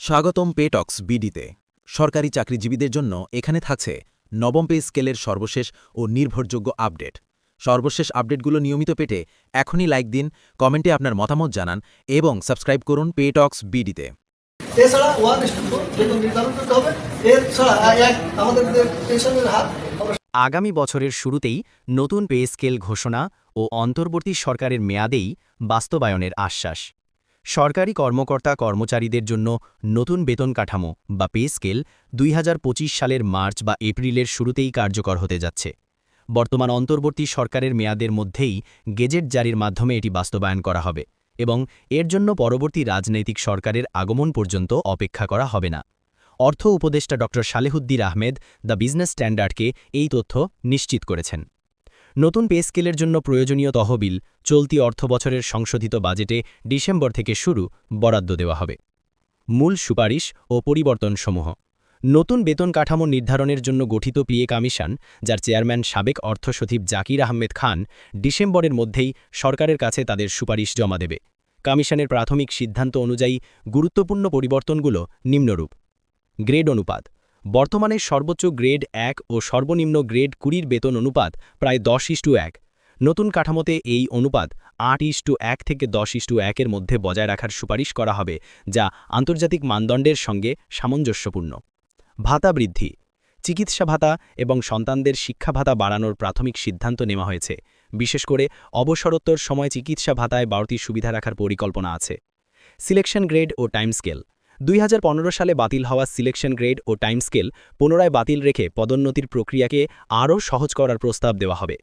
স্বাগতম পেটক্স বিডিতে। সরকারি চাকরিজীবীদের জন্য এখানে থাকছে নবম পে স্কেলের সর্বশেষ ও নির্ভরযোগ্য আপডেট। সর্বশেষ আপডেটগুলো নিয়মিত পেতে এখনই লাইক দিন কমেন্টে আপনার মতামত জানান এবং সাবস্ক্রাইব করুন পেটক্স বিডিতে। এছাড়া ওয়ান বেতন নির্ধারণ করতে হবে এছাড়া এক আমাদের পেনশনের হার আগামী বছরের শুরুতেই নতুন পে স্কেল ঘোষণা ও অন্তর্বর্তী সরকারের মেয়াদেই বাস্তবায়নের আশ্বাস। সরকারি কর্মকর্তা কর্মচারীদের জন্য নতুন বেতন কাঠামো বা পে স্কেল দুই হাজার পঁচিশ সালের মার্চ বা এপ্রিলের শুরুতেই কার্যকর হতে যাচ্ছে। বর্তমান অন্তর্বর্তী সরকারের মেয়াদের মধ্যেই গেজেট জারির মাধ্যমে এটি বাস্তবায়ন করা হবে এবং এর জন্য পরবর্তী রাজনৈতিক সরকারের আগমন পর্যন্ত অপেক্ষা করা হবে না। অর্থ উপদেষ্টা ড সালেহুদ্দির আহমেদ দ্য বিজনেস স্ট্যান্ডার্ডকে এই তথ্য নিশ্চিত করেছেন। নতুন পে স্কেলের জন্য প্রয়োজনীয় তহবিল, চলতি অর্থবছরের সংশোধিত বাজেটে ডিসেম্বর থেকে শুরু বরাদ্দ দেওয়া হবে। মূল সুপারিশ ও পরিবর্তনসমূহ। নতুন বেতন কাঠামো নির্ধারণের জন্য গঠিত পিএ কমিশন, যার চেয়ারম্যান সাবেক অর্থ সচিব জাকির আহমেদ খান, ডিসেম্বরের মধ্যেই সরকারের কাছে তাদের সুপারিশ জমা দেবে। কমিশনের প্রাথমিক সিদ্ধান্ত অনুযায়ী গুরুত্বপূর্ণ পরিবর্তনগুলো নিম্নরূপ। গ্রেড অনুপাত। বর্তমানে সর্বোচ্চ গ্রেড এক ও সর্বনিম্ন গ্রেড কুড়ির বেতন অনুপাত প্রায় দশ ইস্টু এক। নতুন কাঠামোতে এই অনুপাত আট ইস্টু এক থেকে দশ ইস্টু একের মধ্যে বজায় রাখার সুপারিশ করা হবে, যা আন্তর্জাতিক মানদণ্ডের সঙ্গে সামঞ্জস্যপূর্ণ। ভাতা বৃদ্ধি। চিকিৎসা ভাতা এবং সন্তানদের শিক্ষা ভাতা বাড়ানোর প্রাথমিক সিদ্ধান্ত নেওয়া হয়েছে। বিশেষ করে অবসরোত্তর সময় চিকিৎসা ভাতায় বাড়তি সুবিধা রাখার পরিকল্পনা আছে। সিলেকশন গ্রেড ও টাইম স্কেল। দুই হাজার পনেরো সালে বাতিল হওয়া সিলেকশন গ্রেড ও টাইম স্কেল পুনরায় বাতিল রেখে পদোন্নতির প্রক্রিয়াকে আরও সহজ করার প্রস্তাব দেওয়া হবে।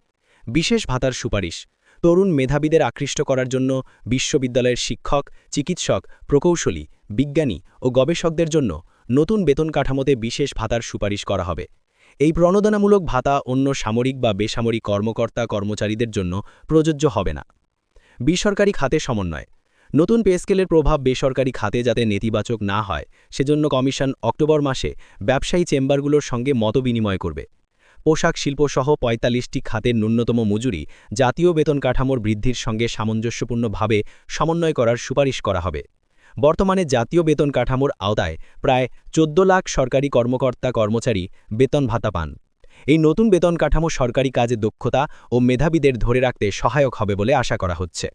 বিশেষ ভাতার সুপারিশ, তরুণ মেধাবীদের আকৃষ্ট করার জন্য বিশ্ববিদ্যালয়ের শিক্ষক, চিকিৎসক, প্রকৌশলী, বিজ্ঞানী ও গবেষকদের জন্য নতুন বেতন কাঠামোতে বিশেষ ভাতার সুপারিশ করা হবে। এই প্রণোদনামূলক ভাতা অন্য সামরিক বা বেসামরিক কর্মকর্তা কর্মচারীদের জন্য প্রযোজ্য হবে না। বেসরকারি খাতে সমন্বয় নতুন পে স্কেলের প্রভাব বেসরকারি খাতে যাতে নেতিবাচক না হয়, সেজন্য কমিশন অক্টোবর মাসে ব্যবসায়ী চেম্বারগুলোর সঙ্গে মতবিনিময় করবে। পোশাক শিল্পসহ পঁয়তাল্লিশটি খাতের ন্যূনতম মজুরি জাতীয় বেতন কাঠামোর বৃদ্ধির সঙ্গে সামঞ্জস্যপূর্ণভাবে সমন্বয় করার সুপারিশ করা হবে। বর্তমানে জাতীয় বেতন কাঠামোর আওতায় প্রায় চোদ্দ লাখ সরকারি কর্মকর্তা কর্মচারী বেতন ভাতা পান। এই নতুন বেতন কাঠামো সরকারি কাজে দক্ষতা ও মেধাবীদের ধরে রাখতে সহায়ক হবে বলে আশা করা হচ্ছে।